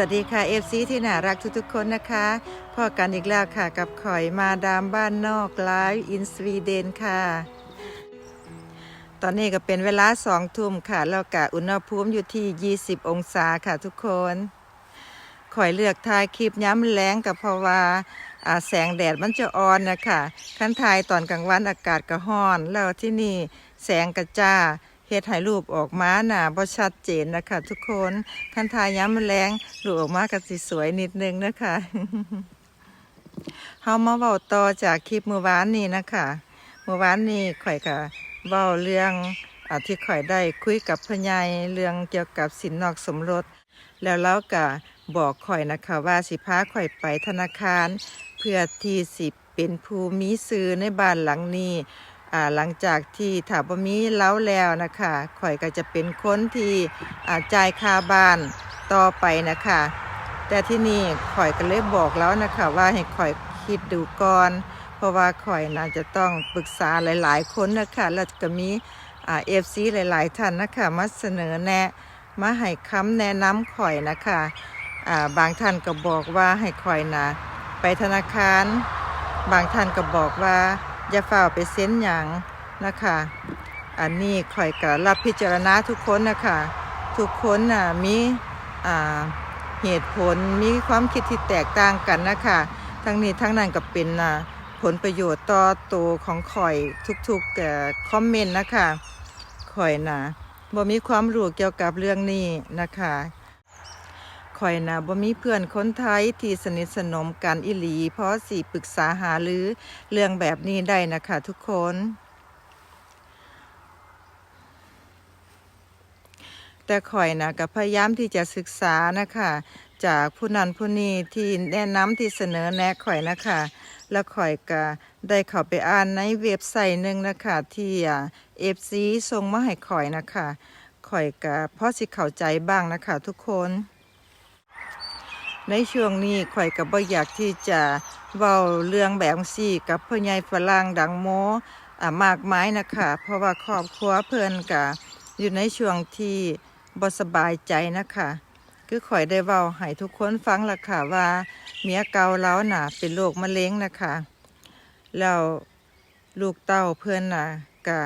วัสดีค่ะ FC ที่น่ารักทุกๆคนนะคะพ่อกันอีกแล้วค่ะกับข่อยมาดามบ้านนอกไลฟ์อินสวีเดนค่ะ ตอนนี้ก็เป็นเวลาสองทุ่มค่ะ แล้วก็อุณหภูมิอยู่ที่ 20 องศาค่ะทุกคนข่อยเลือกถ่ายคลิปย้ำแรงกับเพราะว่าแสงแดดมันจะอ่อนนะคะขั้นทายตอนกลางวันอากาศก็ร้อน แล้วที่นี่แสงกระจ้า เฮ็ดให้รูปออกมาหนาบ่ชัดเจนนะคะ ทุกคนขั้นทายย้ำแรงรูปออกมาก็สิสวยนิดนึงนะคะเฮามาเว้าต่อจากคลิปเมื่อวานนี้นะคะเมื่อวานนี้ข่อยก็เว้าเรื่องอที่ข่อยได้คุยกับพ่อใหญ่เรื่องเกี่ยวกับสินนอกสมรส แล้วเราก็บอกข่อยนะคะว่าสิพาข่อยไปธนาคาร เพื่อที่สิเป็นผู้มีซื้อในบ้านหลังนี้ อ่าหลังจากที่ถาบมีเล้าแล้วนะคะข่อยก็จะเป็นคนที่อ่าจ่ายค่าบ้านต่อไปนะคะ แต่ที่นี่ข่อยก็เลยบอกแล้วนะคะว่าให้ข่อยคิดดูก่อน เพราะว่าข่อยน่าจะต้องปรึกษาหลาย ๆ คนนะคะแล้วก็มีอ่าเอฟซีหลาย ๆ ท่านนะคะมาเสนอแนะมาให้คำแนะนำข่อยนะคะอ่าบางท่านก็บอกว่าให้ข่อยนะไปธนาคาร บางท่านก็บอกว่า อย่าฝ่าไปเซ็นหยังนะคะ อันนี้ข่อยก็รับพิจารณาทุกคนนะคะ ทุกคนน่ะมีเหตุผลมีความคิดที่แตกต่างกันนะคะ ทั้งนี้ทั้งนั้นก็เป็นผลประโยชน์ต่อตัวของข่อยทุกๆคอมเมนต์นะคะข่อยนะบ่มีความรู้เกี่ยวกับเรื่องนี้นะคะ ข่อยนะบ่มีเพื่อนคนไทยที่สนิทสนมกันอิหลี เพราะสิปรึกษาหาหรือเรื่องแบบนี้ได้นะคะทุกคนแต่ข่อยนะก็พยายามที่จะศึกษานะคะ จากผู้นั้นผู้นี้ที่แนะนำที่เสนอแนะข่อยนะคะ แล้วข่อยก็ได้เข้าไปอ่านในเว็บไซต์หนึ่งนะคะที่เอฟซีส่งมาให้ข่อยนะคะข่อยก็พอสิเข้าใจบ้างนะคะทุกคน ในช่วงนี้ข่อยก็บ่อยากที่จะเว้าเรื่องแบบซี่กับพ่อใหญ่ฝรั่งดังโมอ่ามากมายนะคะ เพราะว่าครอบครัวเพิ่นก็อยู่ในช่วงที่บ่สบายใจนะคะคือข่อยได้เว้าให้ทุกคนฟังและค่ะว่าเมียเก่าเราน่ะ เป็นโรคมะเร็งนะคะแล้วลูกเต้าเพื่อนน่ะก็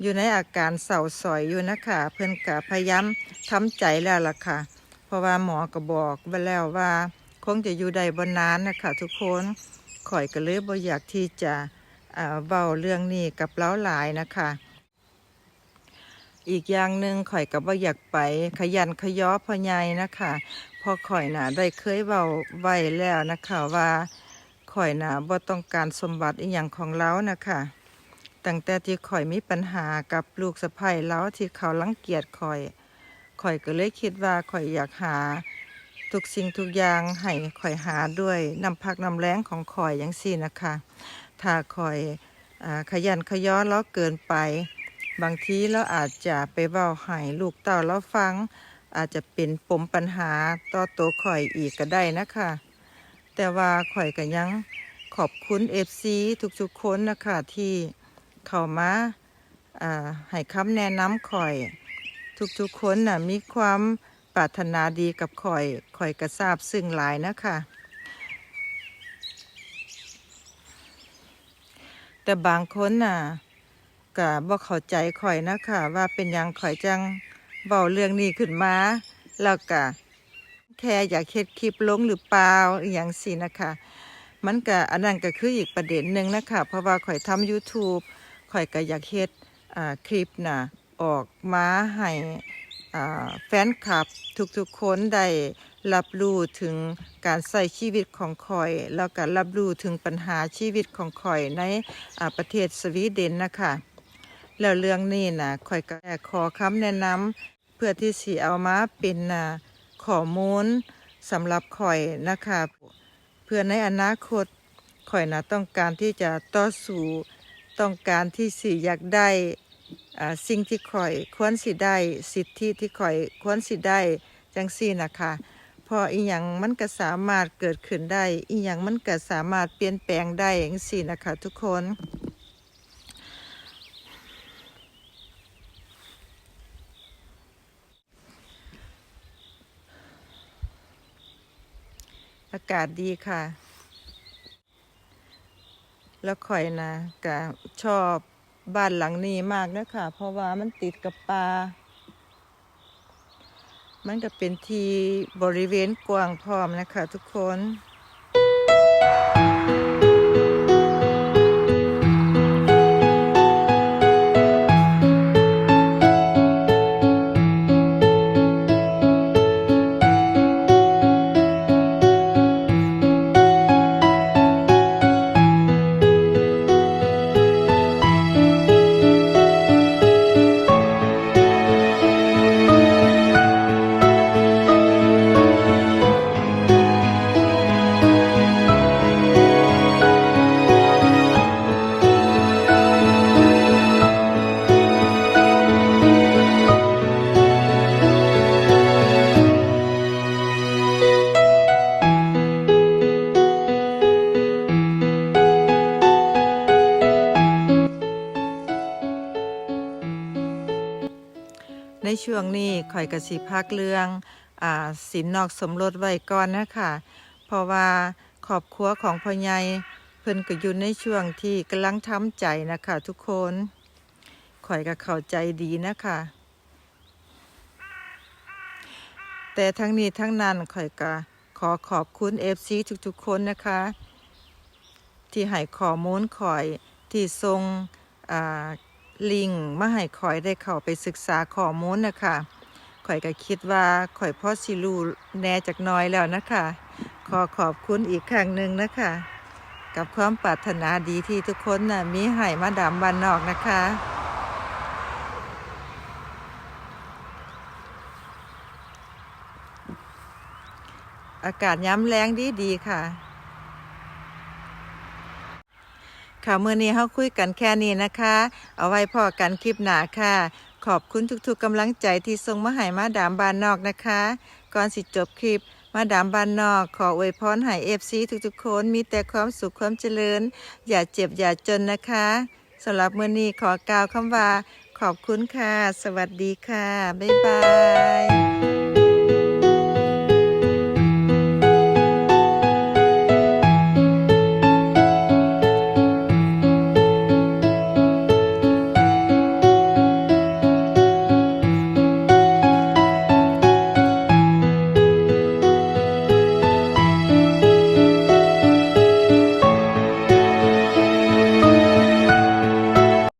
อยู่ในอาการเศร้าสอยอยู่นะคะ เพื่อนก็พยายามทำใจแล้วล่ะค่ะ เพราะว่าหมอก็บอกไว้แล้วว่า คงจะอยู่ได้บนนานนะคะทุกคนข่อยก็เลยบ่อยากที่จะอ่าเว้าเรื่องนี้กับเล้าหลายนะคะ อีกอย่างหนึ่งข่อยก็บ่อยากไปขยันขยอพ่อใหญ่นะคะพอข่อยน่ะได้เคยเว้าไว้แล้วนะคะว่าข่อยน่ะบ่ต้องการสมบัติอีหยังของเรานะคะตั้งแต่ที่ข่อยมีปัญหากับลูกสะใภ้เราที่เขารังเกียจข่อย ข่อยก็เลยคิดว่าข่อยอยากหาทุกสิ่งทุกอย่างให้ข่อยหาด้วยน้ำพักน้ำแรงของข่อยอย่างสี่นะคะ ถ้าข่อยอขยันขย้อนแล้วเกินไป บางทีเราอาจจะไปเว้าให้ลูกเต่าเราฟัง อาจจะเป็นปมปัญหาต่อตัวข่อยอีกก็ได้นะคะ แต่ว่าข่อยก็ยังขอบคุณเอฟซีทุกๆคนนะคะที่เข้ามาอ่าให้คำแนะนำข่อย ทุกๆคนน่ะมีความปรารถนาดีกับข่อยข่อยก็ทราบซึ่งหลายนะคะแต่บางคนน่ะก็บ่เข้าใจข่อยนะคะว่าเป็นยังข่อยจังเว้าเรื่องนี้ขึ้นมา แล้วก็แค่อยากเฮ็ดคลิปลงหรือเปล่าอย่างสินะคะ มันก็อันนั้นก็คืออีกประเด็นหนึ่งนะคะ เพราะว่าข่อยทำ YouTube ข่อยก็อยากเฮ็ดอ่าคลิปน่ะ ออกมาให้แฟนคลับทุกๆคนได้รับรู้ถึงการใช้ชีวิตของข่อย แล้วก็รับรู้ถึงปัญหาชีวิตของข่อยในประเทศสวีเดนนะคะแล้วเรื่องนี้นะข่อยก็ขอคำแนะนำเพื่อที่สิเอามาเป็นข้อมูลสำหรับข่อยนะคะเพื่อในอนาคตข่อยนะต้องการที่จะต่อสู้ต้องการที่สิอยากได้ สิ่งที่ข่อยควรสิได้สิทธิที่ข่อยควรสิได้จังซี่นะคะพออีหยังมันก็สามารถเกิดขึ้นได้ อีหยังมันก็สามารถเปลี่ยนแปลงได้จังซี่นะคะทุกคนอากาศดีค่ะ แล้วข่อยนะก็ชอบ บ้านหลังนี้มากนะคะเพราะว่ามันติดกับป่า มันก็เป็นที่บริเวณกว้างพร้อมนะคะทุกคน ในช่วงนี้ข่อยกสิพักเรื่องอสินนอกสมรสไว้ก่อนนะคะเพราะว่าครอบครัวของพ่อใหญ่เพิ่นก็อยู่ในช่วงที่กำลังทำใจนะคะทุกคนข่อยก็เข้าใจดีนะคะ แต่ทั้งนี้ทั้งนั้นข่อยก็ขอขอบคุณเอฟซีทุกๆคนนะคะ ที่ให้ข้อมูลข่อยที่ทรงอ่า ลิงมาให้ข่อยได้เข้าไปศึกษาข้อมูลนะคะข่อยก็คิดว่าข่อยพ่อสิรู้แน่จากน้อยแล้วนะคะ ขอขอบคุณอีกครั้งหนึ่งนะคะ กับความปรารถนาดีที่ทุกคนน่ะมีให้มาดามบ้านนอกนะคะอากาศย้ำแรงดีดีค่ะ ค่ะเมื่อนี้เขาคุยกันแค่นี้นะคะ เอาไว้พอกันคลิปหนาค่ะ ขอบคุณทุกๆกำลังใจที่ส่งมาให้มาดามบานนอกนะคะ ก่อนสิจบคลิปมาดามบานนอก ขออวยพรให้เอฟซีทุกๆคนมีแต่ความสุขความเจริญ อย่าเจ็บอย่าจนนะคะสำหรับเมื่อนี้ขอกล่าวคำว่า ขอบคุณค่ะ สวัสดีค่ะ บ๊ายบาย